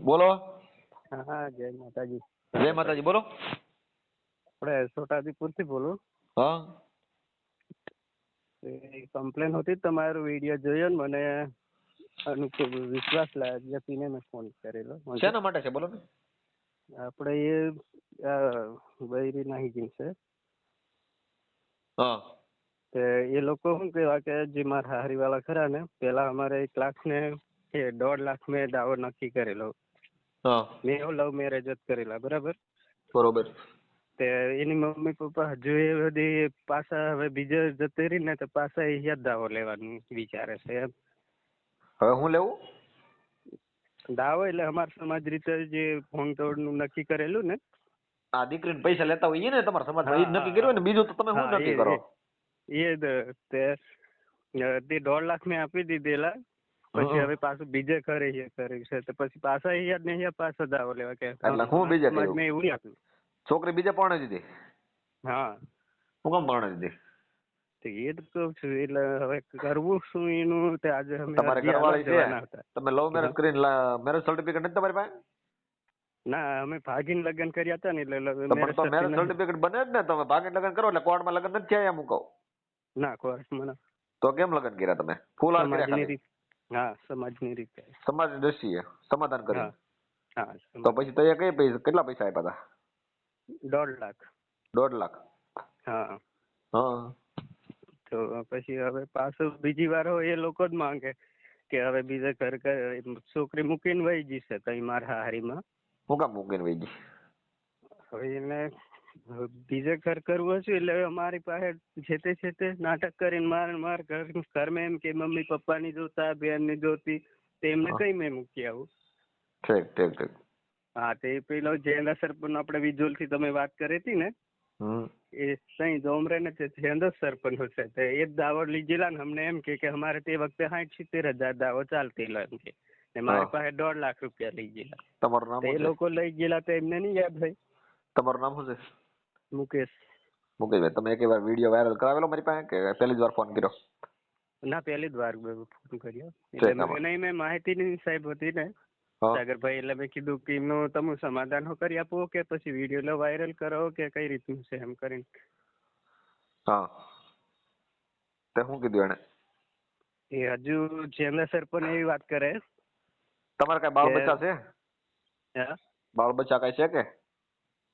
બોલો. હા જય માતાજી. જય માતાજી બોલો. આપણે છોટાદીપુરથી બોલું. હા. કમ્પ્લેન હતી તમારો વીડિયો જોયો ને મને અનુકૂળ વિશ્વાસ લાગ્યો મેં ફોન કરેલો. શેના માટે છે બોલો ને? આપણે એ બૈરી નાહી ગઈ છે. હા. તે એ લોકો શું કહેવા કે જે મારા હારી વાળા ખરા ને પેલા અમારે એક લાખ ને કે દોઢ લાખ મેં દાવો નક્કી કરેલો. મેં લવ મેરેજ જ કરેલા બરાબર? બરોબર. તે એની મમ્મી પપ્પા હજુ એ બધી પાછા હવે બીજે જતી રહી ને તો પાછા એ દાવો લેવાનું વિચારે છે એમ. હવે હું લેવું? દાવો એટલે અમારા સમાજ રીતે જે ભોંગતોડનું નક્કી કરેલું ને. આ દીકરીને પૈસા લેતા હોય ઈ ને તમારા સમાજમાં ઈ નક્કી કર્યું ને? બીજું તો તમે શું નક્કી એ- કરો? એ તે તે દોઢ લાખ મેં આપી દીધેલા. પછી. હવે પાછું બીજે ઘરે અહીંયા કર્યું છે તો પછી પાછા અહીંયા ને અહીંયા પાછા દાવો લેવા કે એટલે હું બીજે કર્યું? મેં એવું આપ્યું છોકરી બીજે પરણે દીધી? હા. હું કેમ પરણે દીધી? તો એ જ કહું છું એટલે હવે કરવું શું એનું તે આજે અમે તમારે ઘરવાળી છે? તમે લવ મેરેજ કરીને મેરેજ સર્ટિફિકેટ નથી તમારી પાસે? ના અમે ભાગીને લગ્ન કર્યા હતા ને એટલે મેરેજ સર્ટિફિકેટ બને જ ને તમે ભાગીને લગ્ન કરો એટલે કોર્ટમાં લગ્ન નથી થયા એમ કહું. ના કોર્ટમાં. તો કેમ લગ્ન કર્યા તમે? ફૂલ હાર કર્યા હા સમાજની રીતે. સમાજ દ્રષ્ટિએ સમાધાન કર્યું હા તો પછી તો કઈ પૈસા કેટલા પૈસા આપ્યા હતા દોઢ લાખ. દોઢ લાખ? હા. હા. તો પછી હવે પાછું બીજી વાર હોય એ લોકો જ માંગે કે હવે બીજે ઘર છોકરી મૂકીને વહી જશે તઈ મારા હારીમાં. હું કામ મૂકીને વહી ગઈ હવે એને બીજે ઘર કરવું હશે એટલે અમારી પાસે છે તે નાટક કરીને માર માર ઘર ઘરમાં એમ કે મમ્મી પપ્પા ની જોતા બેનની જોતી તે એમને કઈ મેં મૂકી આવું? ઠીક ઠીક ઠીક. હા તે પેલો જયંદા સરપંચ આપણે વિજોલથી તમે વાત કરી હતી ને? એ સહી જોમરે ને તે જયંદા સરપંચ હશે. તે એ જ દાવો લીધેલા ને અમને એમ કે કે અમારે તે વખતે સાઠ સિત્તેર હજાર દાવો ચાલતેલો એમ કે. ને મારી પાસે દોઢ લાખ રૂપિયા લઈ ગયેલા. તમારું નામ એ લોકો લઈ ગયેલા તો એમને નહીં યાદ ભાઈ તમારું નામ શું છે? મુકેશ. મુકેશભાઈ તમે એક વાર વીડિયો વાયરલ કરાવેલો મારી પાસે કે પહેલી જ વાર ફોન કર્યો? ના પહેલી જ વાર ફોન કર્યો. એટલે. મને મેં માહિતીની સાહેબ હતી ને સાગરભાઈ એટલે મેં કીધું કે એમનું તમે સમાધાન કરી આપો કે પછી વીડિયો વાયરલ કરો કે કઈ રીતનું છે એમ કરીને. હા. તે શું કીધું એને એ હજુ જેમના સર પણ એવી વાત કરે. તમારે કઈ બાળ બચ્ચા છે? હા. બાળ બચ્ચા કઈ છે કે?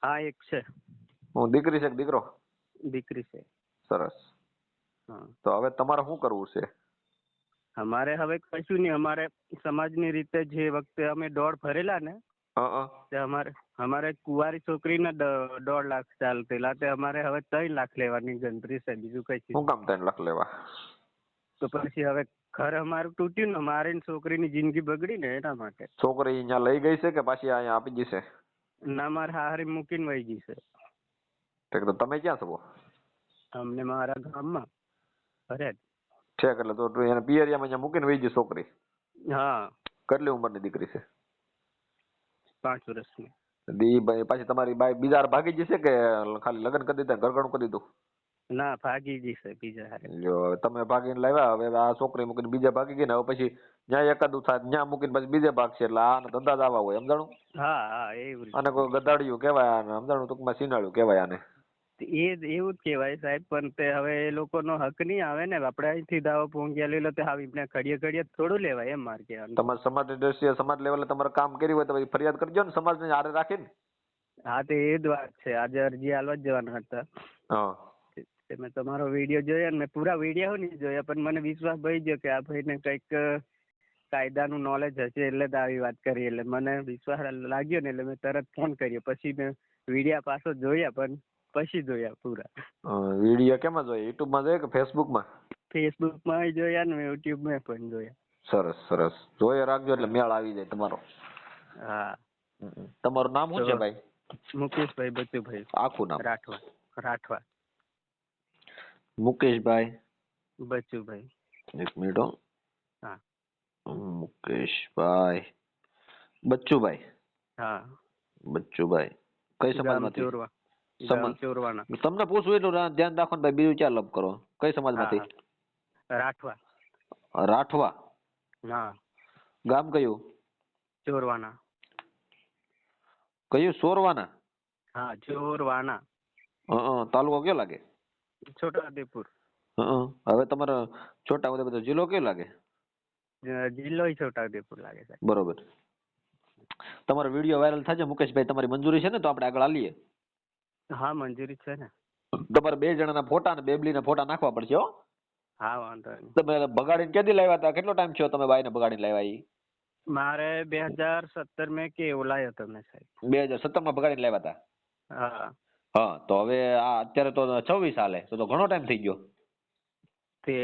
હા એક છે. હું દીકરી છે કે દીકરો? દીકરી છે. સરસ. હા. તો હવે તમારે શું કરવું છે? અમારે હવે કશું નહીં. અમારે સમાજની રીતે જે વખતે અમે દોડ ભરેલા ને તે અમારે અમારે કુંવારી છોકરીને દોઢ લાખ ચાલતેલા તે અમારે હવે ત્રણ લાખ લેવાની ગણતરી છે. બીજું કઈ શું કામ ત્રણ લાખ લેવા? તો પછી હવે ઘર અમારું તૂટ્યું ને મારી છોકરીની જિંદગી બગડી ને એના માટે. છોકરી અહીંયા લઈ ગઈ છે કે પાછી અહીંયા આપી જશે ના મારે હારી મૂકીને વહી ગઈ છે. ઠીક તો તમે ક્યાં છો અમને મારા ગામમાં અરે ઠીક એટલે તો એને પિયરિયામાં જ્યાં મૂકીને વેજી છોકરી હા કેટલી ઉંમરની દીકરી છે પાંચ વર્ષની દી ભાઈ પાછી તમારી બાઈ બીજા ભાગી જશે કે ખાલી લગ્ન કરી દીધા ઘરઘણું કરી દીધું ના ભાગી જશે બીજા હારે જો તમે ભાગીને લાવ્યા હવે આ છોકરી મૂકીને બીજા ભાગી ગઈ ને હવે પછી જ્યાં એકાદું થાય ત્યાં મૂકીને પછી બીજે ભાગશે એટલે આને ધંધા જ આવા હોય સમજાણું હા હા એવું અને કોઈ ગદાડિયું કહેવાય આને સમજાણું ટૂંકમાં સિનાળ્યું કહેવાય આને એ એવું જ કહેવાય સાહેબ પણ તે હવે એ લોકોનો હક નહીં આવે ને. આપણે અહીંથી દાવો પહોંચ્યા લઈ લો તે આવી ને ઘડીએ ઘડીએ થોડું લેવાય એમ મારે કહેવાનું. તમારે સમાજની દ્રષ્ટિએ સમાજ લેવલે તમારે કામ કર્યું હોય તો પછી ફરિયાદ કરજો ને સમાજને હારે રાખીને. હા તે એ જ વાત છે. આજે અરજી આલવા જ જવાના હતા. હા. તે મેં તમારો વીડિયો જોયો ને મેં પૂરા વીડિયો નહીં જોયા પણ મને વિશ્વાસ ભાઈ ગયો કે આ ભાઈને કંઈક કાયદાનું નોલેજ હશે એટલે જ આવી વાત કરી. એટલે મને વિશ્વાસ લાગ્યો ને એટલે મેં તરત ફોન કર્યો. પછી મેં વિડીયા પાછો જોયા પણ પછી જોયા પૂરા. વીડિયો કેમાં યુટ્યુબ યુટ્યુબમાં જોયા કે ફેસબુકમાં ફેસબુકમાં જોયા ને યુટ્યુબમાં પણ જોયા. સરસ સરસ. જોયા રાખજો એટલે મેળ આવી જાય તમારો. હા. તમારું નામ શું છે ભાઈ? મુકેશભાઈ બચુભાઈ. આખું નામ? રાઠવા. રાઠવા. મુકેશભાઈ. બચુભાઈ. એક મિનિટ હો. હા. મુકેશભાઈ. બચ્ચુભાઈ હા. બચ્ચુભાઈ કઈ સમાજમાંથી? સમાજ. તમને પૂછવું એટલું ધ્યાન રાખો ને ભાઈ બીજું ક્યાં લપ કરો? કઈ સમાજમાંથી હા. રાઠવા. રાઠવા. હા. ગામ કયું? ચોરવાના. કયું? સોરવાના? હા ચોરવાના. હં. તાલુકો કયો લાગે? છોટાઉદેપુર. હં. હવે તમારો છોટા બધો જિલ્લો કયો લાગે? જિલ્લો છોટાઉદેપુર લાગે સાહેબ. બરોબર. તમારો વીડિયો વાયરલ થશે મુકેશભાઈ તમારી મંજૂરી છે ને તો આપણે આગળ હાલીએ. હા મંજૂરી છે ને. તમારે બે જણાના ફોટા બેબલી બેબલીના ફોટા નાખવા પડશે હો. હા વાંધો નહીં. તમે બગાડીને કેદી લાવ્યા હતા? કેટલો ટાઈમ થયો તમે બાઈને બગાડીને લાવ્યા ઈ? મારે બે હજાર સત્તર મેં કે લાવ્યો તમે સાહેબ. બે હજાર સત્તરમાં બગાડીને લાવ્યા હતા? હા. હા તો હવે આ અત્યારે તો છવ્વીસ હાલે તો તો ઘણો ટાઈમ થઈ ગયો. તે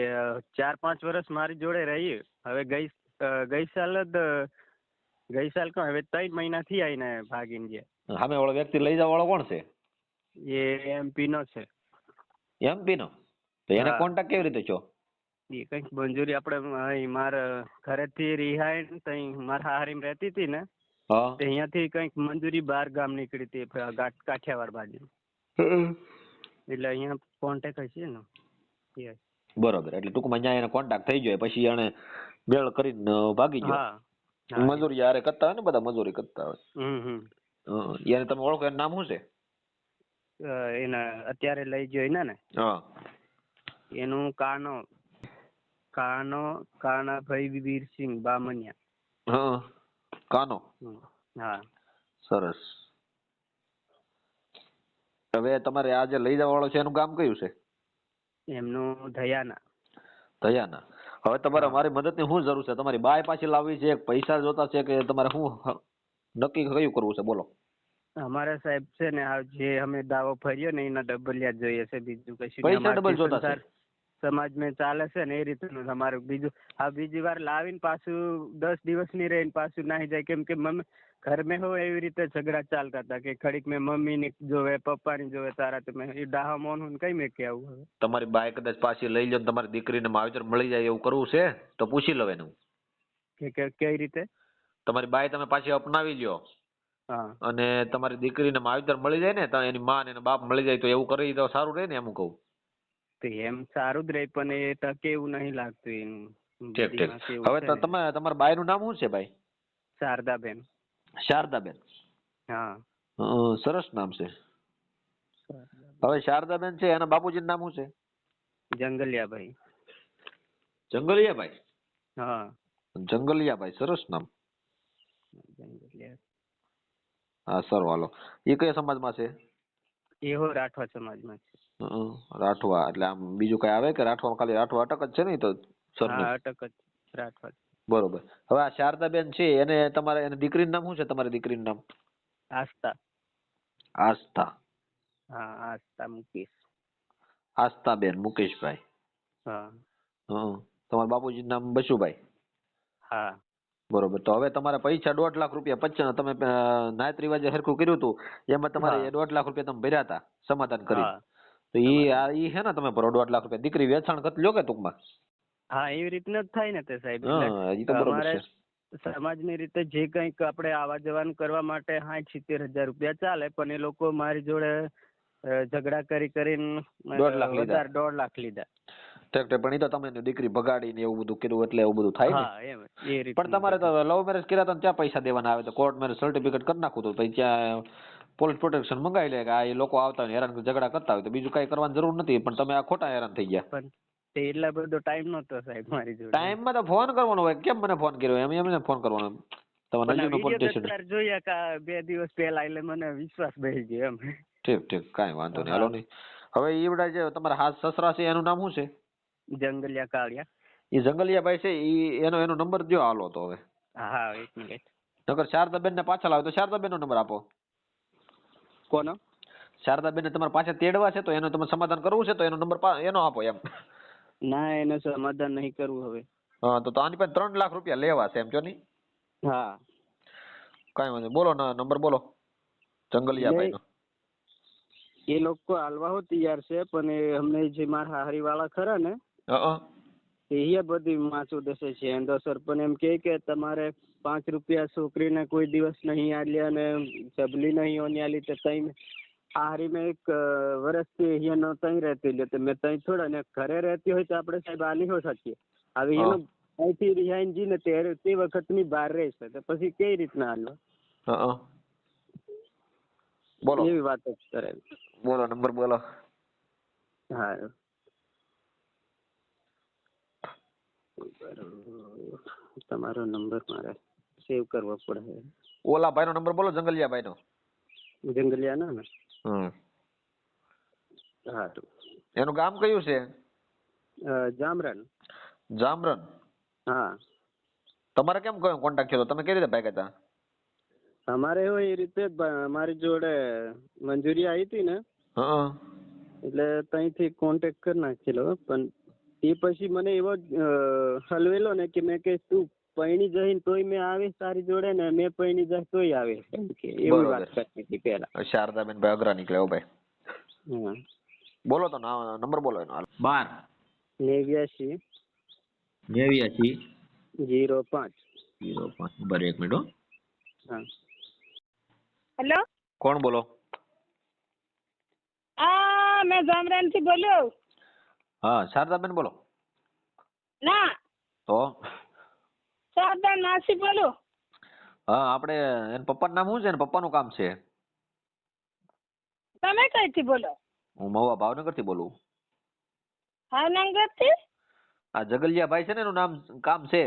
ચાર પાંચ વર્ષ મારી જોડે રહી. હવે ગઈ ગઈ સાલ જ ગઈ સાલ કહું હવે ત્રણ મહિનાથી આવીને ભાગીને ગયા. સામે વાળો વ્યક્તિ લઈ જવા વાળો કોણ છે? એ એમપી નો છે. એમપી નો? તો એને કોન્ટેક્ટ કેવી રીતે છો? એ કંઈક મંજૂરી આપણે અહીં મારા ઘરેથી રિહાઈન તઈ મારા હારીમ રહેતી હતી ને હા. તે અહીંયાથી કંઈક મંજૂરી બાર ગામ નીકળી હતી કાઠિયાવાડ બાજુ. એટલે અહીંયા કોન્ટેક હશે ને બરોબર એટલે ટૂંકમાં અહીંયા એને કોન્ટેક્ટ થઈ ગયો પછી એને મેળ કરીને ભાગી ગયો. મજૂરી યારે કરતા હોય ને બધા મજૂરી કરતા હોય. હમ હમ. એને તમે ઓળખો એનું નામ શું છે? એને અત્યારે લઈ જોઈને ને. એનું કાનો કાનો કાનાભાઈ વીરસિંહ બામણિયા. હા કાનો? હા. સરસ. હવે તમારે આ જે લઈ જવા વાળો છે એનું ગામ કયું છે? એમનું ધયાના. દયાના હવે તમારે મારી મારી મદદની શું જરૂર છે? તમારી બાય પાછી લાવવી છે પૈસા જોતા છે કે તમારે શું નક્કી કયું કરવું છે? બોલો. અમારે સાહેબ છે ને આ જે અમે દાવો ફર્યો ને એના ડબલિયા જ જોઈએ છે. બીજું કશું પૈસા ડબલ જોતા છે? સમાજ મેં ચાલે છે ને એ રીતનું તમારું બીજું આ બીજી વાર લાવીને પાછું દસ દિવસની રહીને પાછું નાહી જાય કેમ કે મમ્મી ઘર મેં હોય એવી રીતે ઝઘડા ચાલતા હતા કે ખડીક મેં મમ્મીની જોવે પપ્પાની જોવે તારા તમે એ ડાહા મોન હું કઈ મેં કે આવું હવે. તમારી બાય કદાચ પાછી લઈ લો ને તમારી દીકરીને માવતર મળી જાય એવું કરવું છે તો પૂછી લો એનું. કે કઈ રીતે? તમારી બાય તમે પાછી અપનાવી લ્યો. અને તમારી દીકરીને માવતર મળી જાય ને તો એની માં ને એના બાપ મળી જાય તો એવું કરી તો સારું રહે ને એમ કહું. તો એમ સારું જ રહે પણ એ ટકે એવું નહીં લાગતું એનું ઠીક ઠીક. હવે ને. તમે તમારા બાયનું નામ શું છે ભાઈ? શારદાબેન. શારદાબેન. હા. સરસ નામ છે. હવે શારદાબેન છે એના બાપુજીનું નામ શું છે? જંગલિયાભાઈ. જંગલિયાભાઈ? હા. જંગલિયાભાઈ સરસ નામ. જંગલિયા હા સર હાલો. એ કયા સમાજમાં છે? એહો રાઠવા સમાજમાં છે. રાઠવા એટલે આમ બીજું કઈ આવે કે રાઠવા ખાલી રાઠવા અટક જ છે ને તો હા અટક જ રાઠવા બરોબર. હવે આ શારદાબેન છે એને તમારે એને દીકરીનું નામ શું છે તમારી દીકરીનું નામ? આસ્થા. આસ્થા. હા આસ્થા મુકેશ. આસ્થાબેન મુકેશભાઈ. હા. હા તમારા બાપુજીનું નામ બસુભાઈ? હા. બરોબર. તો હવે તમારે પૈસા દોઢ લાખ રૂપિયા પચાસ તમે નાયત રિવાજે હરખું કર્યું હતું એમાં તમારે દોઢ લાખ રૂપિયા તમે ભર્યા હતા સમાધાન કરી. તો ઈ આ ઈ હે ને તમે ભરો દોઢ લાખ રૂપિયા. દીકરી વેચાણ કરી લ્યો કે ટૂંકમાં? હા એવી રીતના જ થાય ને તે સાહેબ હા ઈ તો બરોબર છે. સમાજની રીતે જે કંઈક આપણે આવા જવાનું કરવા માટે સાઠ સિત્તેર હજાર રૂપિયા ચાલે પણ એ લોકો મારી જોડે ઝઘડા કરી કરીને દોઢ લાખ લીધા. દોઢ લાખ લીધા. ઠીક પણ એ તો તમે દીકરી ભગાડીને એવું બધું કર્યું એટલે એવું બધું થાય ને. પણ તમારે તો લવ મેરેજ કર્યા તો ત્યાં પૈસા દેવાના આવે તો કોર્ટ મેરેજ સર્ટિફિકેટ કરી નાખું તો પછી ત્યાં પોલીસ પ્રોટેક્શન મંગાવી લે કે આ એ લોકો આવતા હોય હેરાન ઝઘડા કરતા હોય તો બીજું કઈ કરવાની જરૂર નથી. પણ તમે આ ખોટા હેરાન થઈ ગયા. તે એટલા બધો ટાઈમ નહોતો સાહેબ મારી જોડે. ટાઈમમાં તો ફોન કરવાનો હોય. કેમ મને ફોન કર્યો? એમ એમને ફોન કરવાનો. તમારે સ્ટેશન અત્યારે જોયા કે બે દિવસ પહેલા એટલે મને વિશ્વાસ બેસી ગયો એમ. ઠીક ઠીક. કાંઈ વાંધો નહીં. હાલો નહીં હવે ઈવડા જે તમારા હાથ સસરા છે એનું નામ શું છે? જંગલિયા કાળિયા. એ જંગલિયાભાઈ છે ઈ એનો એનો નંબર દ્યો હાલો તો હવે. હા એક મિનિટ. નકર શારદાબેન ને પાછા લાવો તો શારદાબેન નો નંબર આપો. કોનો? શારદાબેન ને તમારે પાછા તેડવા છે તો એનું તમે સમાધાન કરવું છે તો એનો નંબર એનો આપો એમ. ના એનું સમાધાન નહીં કરવું હવે. હા તો તો આની પાસે ત્રણ લાખ રૂપિયા લેવા છે એમ જો નહીં? હા. કઈ વાંધો બોલો ન- નંબર બોલો. જંગલિયાભાઈ નો એ લોકો હાલવા હો તૈયાર છે પણ એ અમને જે મારા હારી વાળા ખરા ને. એ બધી માથું દસે છે. એન્ડોસર પણ એમ કહે કે તમારે પાંચ રૂપિયા છોકરીને કોઈ દિવસ નહીં આલ્યા અને જબલી નહીં ઓની આલી તો તઈ હારી મેં એક વર્ષથી અહીંયા નો તઈ રહેતી લે તો મેં તઈ થોડા ને ઘરે રહેતી હોય તો આપણે સાહેબ આલી હો શકીએ હવે એનો અહીંથી રિહાઈન જી ને તે તે વખતની બહાર રહેશે તો પછી કઈ રીતના હાલો. બોલો. એવી વાત જ કરે બોલો નંબર બોલો. હા. તમારો નંબર મારે સેવ કરવો પડે. ઓલા ભાઈનો નંબર બોલો જંગલિયા ભાઈનો જંગલિયા ના? ને હમ. હા તો. એનું ગામ કયું છે? જામરણ. જામરણ? જામરન હા. તમારે કેમ કોન્ટેક્ટ થયો તમે કઈ રીતે ભાગ્યા હતા અમારે હોય એ રીતે મારી જોડે મંજૂરી આવી હતી ને? હા. એટલે ત્યાંથી કોન્ટેક્ટ કરી નાખેલો પણ એ પછી મને એવો હલવેલો ને કે મેં કે તું પૈણી જઈને તોય મેં આવીશ તારી જોડે ને મેં પૈણી જાય તોય આવે એમ કે એવી વાત. કરતી હતી પહેલા. શારદાબેન ભાઈ અઘરા નીકળ્યા ભાઈ. બોલો તો નંબર બોલો એનો. બાર. નેવ્યાસી નેવ્યાસી જીરો પાંચ. જીરો પાંચ. નંબર એક મિનિટ હો. હા. હેલો? કોણ બોલો? આ મેં જામરાનથી બોલ્યો. હા શારદાબેન બોલો. ના. તો? શારદા નાસી બોલો. હા આપણે એન પપ્પાનું નામ શું છે? એના પપ્પાનું કામ છે? તમે કઈથી બોલો? હું મહુવા ભાવનગરથી બોલું. ભાવનગરથી આ જગલિયા ભાઈ છે ને એનું નામ કામ છે.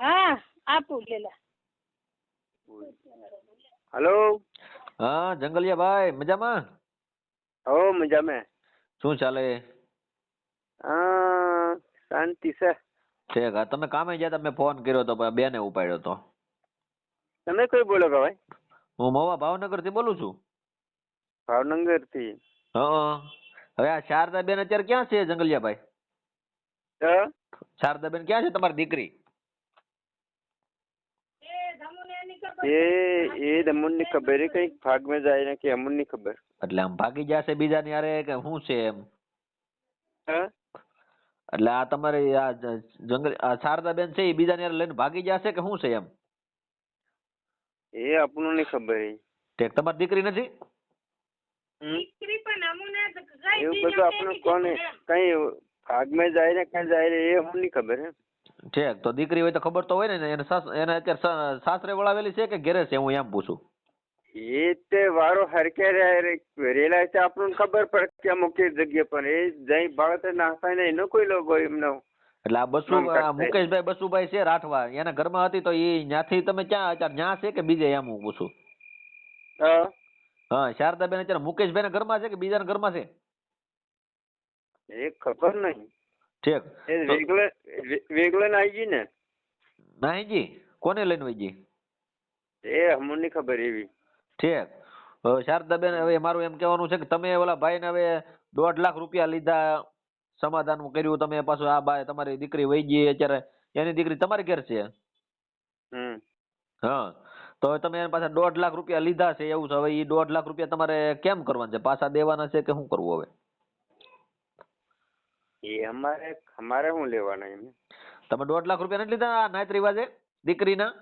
હા આપું લેલા. હેલો. હા જંગલિયા ભાઈ મજામાં? હો મજામાં. શું ચાલે? હા શાંતિ છે. ઠીક હા તમે કામે ગયા તા? મેં ફોન કર્યો તો પણ બેને ઉપાડ્યો તો. તમે કોઈ બોલો કે ભાઈ? હું મહુવા ભાવનગરથી બોલું છું. ભાવનગરથી હા. હવે આ શારદાબેન અત્યારે ક્યાં છે જંગલિયા ભાઈ શારદાબેન ક્યાં છે તમારી દીકરી? એ એ અમૂલની ખબર એ કંઈક ભાગમાં જાય ને કે અમૂલની ખબર. એટલે આમ ભાગી જશે બીજાની હારે કે શું છે એમ? હા? એટલે આ તમારે આ જ- જંગલ આ શારદાબેન છે એ બીજાની હારે લઈને ભાગી જશે કે શું છે એમ? એ આપણું ની ખબર એ ઠીક તમારી દીકરી નથી? દીકરી પણ અમુને તો કઈ એવું દીધું બધું આપણને નથી કોને? કીધું એમ. કઈ ભાગમાં જાય ને ક્યાં જાય ને એ અમને ની ખબર હે. ઠીક તો દીકરી હોય તો ખબર તો હોય ને એને સાસ- એને અત્યારે સાસરે વળાવેલી છે કે ઘેરે છે હું એમ પૂછું? એ તે વારો હરકે રેલા છે આપણને ખબર પડે કે અમુક જગ્યા પર એ જઈ બાળક નાખતા ને એનો કોઈ લોગો એમનો. એટલે આ બસુ મુકેશભાઈ બસુભાઈ છે રાઠવા એના ઘરમાં હતી તો એ ત્યાંથી તમે ક્યાં અત્યારે ન્યા છે કે બીજે એમ હું પૂછું? હા. હા શારદાબેન અત્યારે મુકેશભાઈ ના ઘરમાં છે કે બીજાના ઘરમાં છે? એ ખબર નહીં. ઠીક વેગલે આવી ને. નાહીજી કોને લઈને વઈ એ અમને ની ખબર એવી. ઠીક હવે શારદાબેન હવે મારું એમ કહેવાનું છે કે તમે ઓલા ભાઈને હવે દોઢ લાખ રૂપિયા લીધા સમાધાન કર્યું તમે પાછું આ ભાઈ તમારી દીકરી વહી ગઈ અત્યારે. એની દીકરી તમારી ઘેર છે? હમ. હા. તો હવે તમે એના પાછા દોઢ લાખ રૂપિયા લીધા છે એવું છે. હવે એ દોઢ લાખ રૂપિયા તમારે કેમ કરવાના છે? પાછા દેવાના છે કે શું કરવું હવે? એ અમારે અમારે શું લેવાના એમ? તમે દોઢ લાખ રૂપિયા નથી લીધા નાયત રિવાજે? દીકરીના?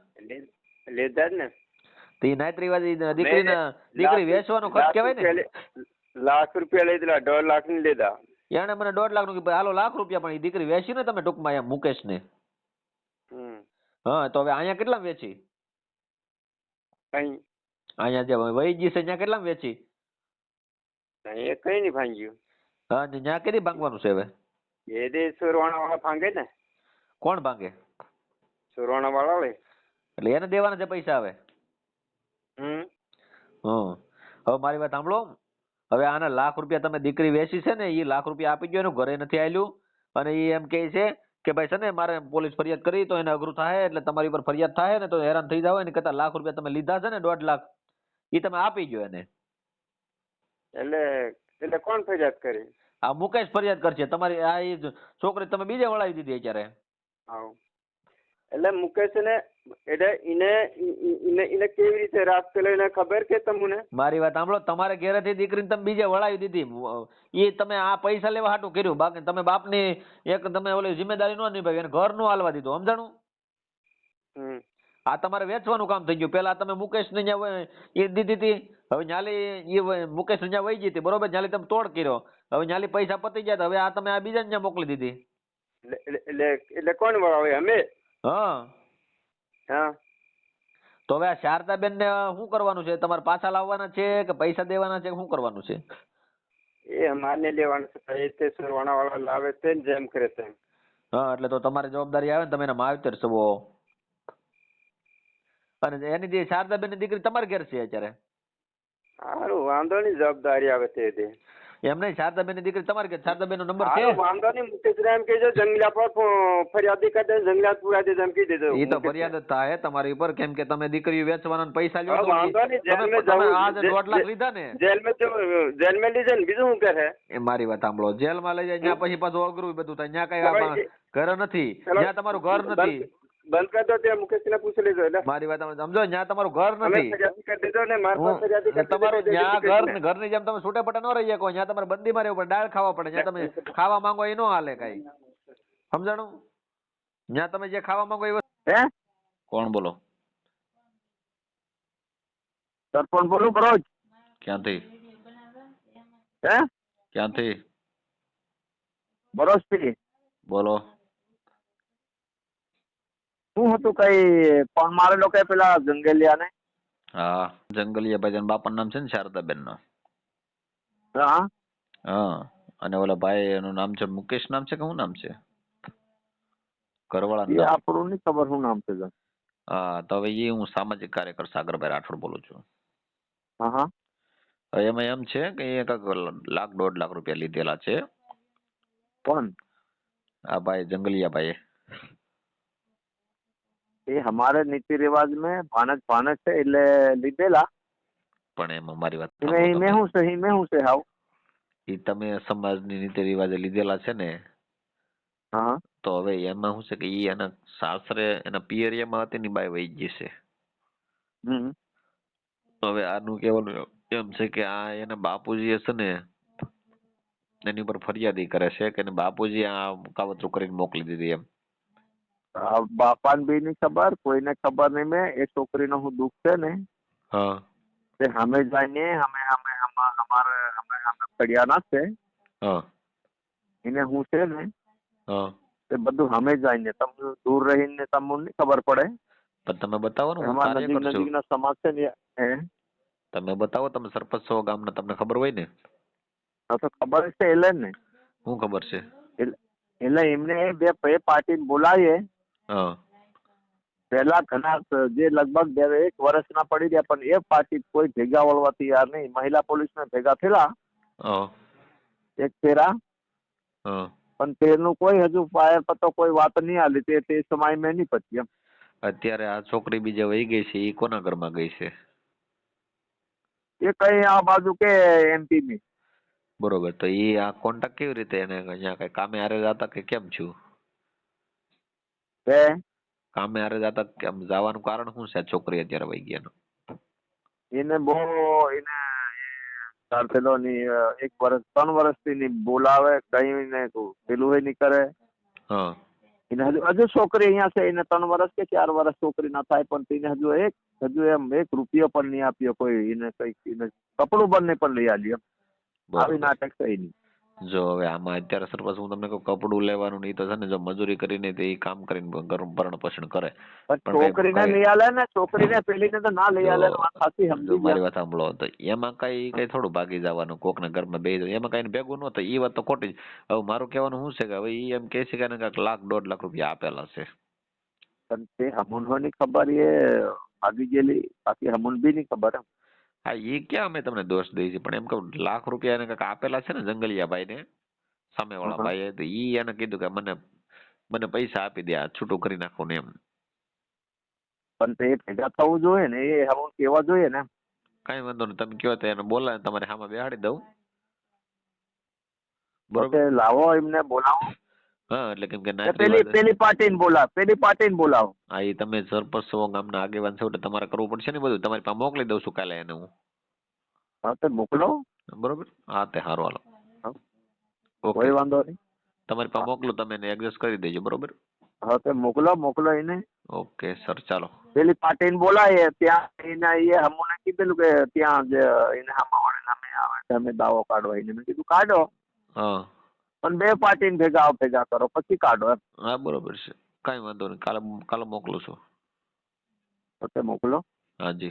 લીધા જ ને. તો એ નાયત રિવાજે દીકરીના દીકરી વેચવાનો ખર્ચ કહેવાય ને? લાખ રૂપિયા લીધેલા દોઢ લાખની લીધા. એને મને દોઢ લાખનું હાલો લાખ રૂપિયા પણ એ દીકરી વેચી ને તમે ટૂંકમાં એમ મુકેશને. હમ. હા તો હવે અહીંયા કેટલા વેચી? કઈ અહીંયા જે વૈજી છે ત્યાં કેટલા વેચી? એ કઈ નહીં ભાંગ્યું? હા ને ત્યાં કેટલી ભાંગવાનું છે હવે. એ દે સુરવાણા વાળા ભાંગે ને? કોણ ભાંગે? સુરવાણા વાળા લે. એટલે એને દેવાના છે પૈસા આવે હમ. હમ. હવે મારી વાત સાંભળો. હવે આના લાખ રૂપિયા તમે દીકરી વેચી છે ને એ લાખ રૂપિયા આપી ગયો એનું ઘરે નથી આવેલું અને એ એમ કહે છે કે ભાઈ છે ને મારે પોલીસ ફરિયાદ કરી તો એને અઘરું થાય એટલે તમારી ઉપર ફરિયાદ થાય ને તો હેરાન થઈ જાવ એની કરતા લાખ રૂપિયા તમે લીધા છે ને દોઢ લાખ એ તમે આપી ગયો એને. એટલે એટલે કોણ ફરિયાદ કરી? આ મુકેશ ફરિયાદ કરશે. તમારી આ છોકરી તમે બીજે વળાવી દીધી અત્યારે. હા એટલે મુકેશ ને એટલે એને એને એને કેવી રીતે રાત પેલો એને ખબર કે તમને? મારી વાત સાંભળો તમારે ઘરેથી દીકરીને તમે બીજે વળાવી દીધી. એ તમે આ પૈસા લેવા હાટું કર્યું. બાકી તમે બાપની એક તમે ઓલી જિમ્મેદારી નો નિભાવી એને ઘરનું હાલવા દીધું. સમજાણું? હમ. આ તમારે વેચવાનું કામ થઈ ગયું. પેલા તમે મુકેશ ને એ દીધી હતી હવે ન્યાલી એ મુકેશ ને ત્યાં વહી જતી બરોબર? ન્યાલી તમે તોડ કર્યો. હવે ન્યાલી પૈસા પતી ગયા હવે આ તમે આ બીજાને ને મોકલી દીધી? એટલે એટલે કોણ વળાવે અમે? હા. હા. તો હવે આ શારદાબેન ને શું કરવાનું છે? તમારે પાછા લાવવાના છે કે પૈસા દેવાના છે કે શું કરવાનું છે? એ માને લેવાનું છે તે સરવાણા વાળા લાવે ને જેમ કરે તેમ. હા એટલે તો તમારી જવાબદારી આવે ને તમે એના માવતર છો. અને એની જે શારદાબેનની દીકરી તમારે ઘેર છે અત્યારે? સારું વાંધો નહીં જવાબદારી આવે તે દે એમ નહીં શારદાબેનની દીકરી તમારે કે શારદાબેન નો નંબર છે? વાંધો નહીં મુકેશ એમ કહેજો જંગલા પર ફરિયાદ કરી દે જંગલા પૂરા દે ધમકી દેજો. એ તો ફરિયાદ જ થાય તમારી ઉપર કેમ કે તમે દીકરી વેચવાના પૈસા લ્યો વાંધો નહીં, તમે જેલમાં તમે આજ આજે દોઢ લાખ લીધા ને? જેલ મે જેલ મે લીધે ને બીજું શું કરે? એ મારી વાત સાંભળો જેલમાં લઈ જાય ત્યાં પછી પાછું અઘરું બધું થાય ત્યાં કઈ ઘર નથી ત્યાં તમારું ઘર નથી. બંધ- કરી દો ત્યાં મુકેશ ને પૂછી લેજો એટલે મારી વાત તમે સમજો ત્યાં તમારું ઘર નથી. કરી દેજો ને મારી પાસે હું- ફરિયાદી ને કરી દેજો, તમારું ત્યાં ઘર ઘરની જેમ તમે છૂટે પટે ન રહી શકો ત્યાં તમારે બંદીમાં રહેવું પડે ડાળ ખાવા પડે ત્યાં તમે ખાવા માંગો એ ન હાલે કઈ. સમજાણું? ત્યાં તમે જે ખાવા માંગો એ હે? કોણ બોલો? સરપંચ બોલું બરોજ. ક્યાંથી? હે? ક્યાંથી? બરોજથી બોલો. શું હતું કઈ? પણ મારે લોકો પેલા જંગલિયા ને હા જંગલિયા ભાઈ બાપાનું નામ છે ને શારદાબેન નો હા. હા અને ઓલા ભાઈ એનું નામ છે મુકેશ નામ છે કે શું નામ છે? કરવાળા નામ. આપણું નહીં ખબર શું નામ છે હા તો હવે એ હું સામાજિક કાર્યકર સાગરભાઈ રાઠોડ બોલું છું. હા હા. એમાં એમ છે કે એ કાંક લાખ દોઢ લાખ રૂપિયા લીધેલા છે. કોણ? આ ભાઈ જંગલિયા ભાઈ એ હમારે નીતિ રિવાજ મેં ભાનજ ભાનજ છે એટલે લીધેલા. પણ એમાં મારી વાત એમાં તમે. શું છે મેં હું છે હાવ. એ તમે સમાજની રીતિ રિવાજે લીધેલા છે ને? હા. તો હવે એમાં શું છે કે ઈ એના સાસરે એના પિયરિયામાં હતી ની બાઈ વહી ગઈ છે. હમ. તો હવે આનું કહેવાનું એમ છે કે આ એના બાપુજી હશે ને એની ઉપર ફરિયાદી કરે છે કે બાપુજી આ કાવતરું કરીને મોકલી દીધી એમ. બાપાને બી નહીં ખબર કોઈને ખબર નહીં મેં એ છોકરીનો હું દુઃખ છે ને હા. તે અમે જઈને અમે અમે અમા- અમારે અમે અમે ફળિયાના છે. હા. એને હું છે ને હા. તે બધું અમે જઈને તમને દૂર રહીને તમને નહીં ખબર પડે. પણ તમે બતાવો ને અમારા નજીક કરશું. સમાજ છે ને હે? તમે બતાવો તમે સરપંચ છો ગામના તમને ખબર હોય ને? હા તો ખબર છે એટલે ને. શું ખબર છે? એટલે એમને બે પાર્ટી પાર્ટીને બોલાવીએ. પહેલા ઘણા જે લગભગ બે એક વર્ષના પડી ગયા પણ એ પાછી કોઈ ભેગા વળવા તૈયાર નહીં. મહિલા પોલીસને ભેગા થયેલા. એક ફેરા. પણ તેનું કોઈ હજુ ફાયર પતો કોઈ વાત નહીં આલી તે તે સમય મેં નહીં પતી એમ. અત્યારે આ છોકરી બીજે વહી ગઈ છે એ કોના ઘરમાં ગઈ છે? એ કઈ આ બાજુ કે એમપી ની બરોબર. તો એ આ કોન્ટેક્ટ કેવી રીતે એને અહીંયા કઈ કામે હારે જતા કે કેમ છું? હે? કામે આરે જતા કેમ? જવાનું કારણ શું છે? છોકરી અત્યારે વહી ગયા એને. બહુ એને પેલો ની એક વર્ષ ત્રણ વર્ષથી ની બોલાવે કઈ ને પેલું હોય નહીં કરે. હા. એને હજુ હજુ છોકરી અહીંયા છે એને ત્રણ વર્ષ કે ચાર વર્ષ છોકરી ના થાય પણ તેને હજુ એક હજુ એમ એક રૂપિયો પણ નહીં આપ્યો કોઈ એને કઈ એને કપડું પણ નહીં પણ લઈ આલ્યું આવી નાટક છે એની. જો હવે આમાં અત્યારે સરપંચ હું તમને કહું કપડું લેવાનું નહીં તો છે ને જો મજૂરી કરીને તે ઈ કામ કરીને ઘરનું ભરણ પોષણ કરે. પણ છોકરીને લઈ આલે ને છોકરીને પેલીને તો ના લઈ આલે વાત સાચી સમજી મારી વાત સાંભળો તો એમાં કઈ કઈ થોડું ભાગી જવાનું કોકના ઘરમાં બે. એમાં કઈ ભેગું ન થાય ઈ વાત તો ખોટી જ. હવે મારું કહેવાનું શું છે કે હવે ઈ એમ કહે છે કે એને કાંઈક લાખ દોઢ લાખ રૂપિયા આપેલા છે. પણ તે હમુનવાની ખબર એ ભાગી ગયેલી બાકી હમુન બી નહીં ખબર એમ. હા એ ક્યાં અમે તમને દોષ દઈએ છીએ પણ એમ કહું લાખ રૂપિયા એને કાંઈક આપેલા છે ને જંગલિયા ભાઈને સામેવાળા. ભાઈએ તો એ એને કીધું કે મને મને પૈસા આપી દે આ છૂટું કરી નાખું ને એમ. પણ તે ભેગા થવું જોઈએ ને એ હવે કેવા જોઈએ ને કાંઈ વાંધો નહીં તમે કયો તો એને બોલાવે તમારે સામે બેહાડી દઉં. બરોબર? લાવો એમને બોલાવો. હા એટલે કેમ કે ને પેલી પેલી પાર્ટીને બોલાવો પેલી પાર્ટીને બોલાવો. હા એ તમે સરપંચ છો ગામના આગેવાન છો એટલે તમારે કરવું પડશે ને બધું. તમારી પાસે મોકલી દઉં છું કાલે એને હું. હા તો મોકલો. બરોબર? હા તે સારું હાલો. કોઈ વાંધો નહીં. તમારી પાસે મોકલો તમે એને એડજસ્ટ કરી દેજો બરોબર? હા તો મોકલો મોકલો એને. ઓકે સર ચાલો. પેલી પાર્ટીને બોલાય ત્યાં એને એ હમણાં કીધેલું કે ત્યાં જ એને હમાવાળા નામે આવે તમે દાવો કાઢો એને. મેં કીધું કાઢો. હા. પણ બે પાર્ટીને ભેગા ભેગા કરો પછી કાઢો એમ. હા બરોબર છે. કાંઈ વાંધો નહીં. કાલે કાલે મોકલું છું. ઓકે મોકલો. હાજી